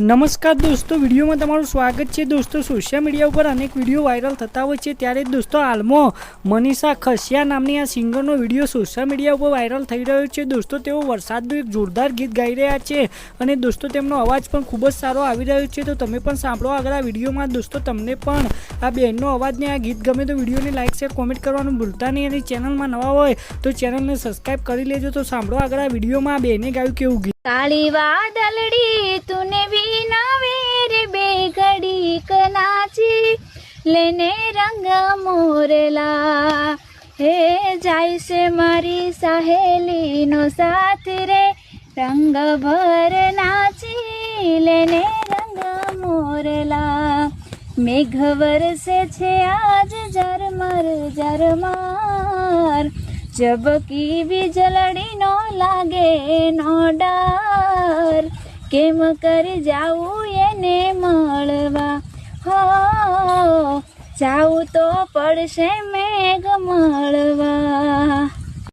નમસ્કાર દોસ્તો, વિડીયોમાં તમારું સ્વાગત છે. દોસ્તો સોશિયલ મીડિયા ઉપર અનેક વીડિયો વાયરલ થતા હોય છે. ત્યારે દોસ્તો, હાલમાં મનીષા ખસિયા નામની આ સિંગરનો વીડિયો સોશિયલ મીડિયા ઉપર વાયરલ થઈ રહ્યો છે. દોસ્તો, તેઓ વરસાદનું એક જોરદાર ગીત ગાઈ રહ્યા છે અને દોસ્તો, તેમનો અવાજ પણ ખૂબ જ સારો આવી રહ્યો છે. તો તમે પણ સાંભળો આગળ આ વિડીયોમાં. દોસ્તો, તમને પણ આ બહેનનો અવાજને, આ ગીત ગમે તો વિડીયોને લાઇક શેર કોમેન્ટ કરવાનું ભૂલતા નહીં. અને ચેનલમાં નવા હોય તો ચેનલને સબસ્ક્રાઈબ કરી લેજો. તો સાંભળો આગળ આ વિડીયોમાં આ બહેને ગાયું કેવું ગીત. કાળી વાદળડી તુને વિના રે બે ઘડીક નાચી. લેને રંગ મોરલા. હે જાય છે મારી સહેલીનો સાથ રે. રંગ ભર નાચી, લેને રંગ મોરલા. મેઘ વરસે છે આજ ઝરમર ઝરમર. જબકી વીજળડી નો લાગે નો ડર કેમ કરી જાવું એને મળવા હો જાવું તો પડશે મેઘ મળવા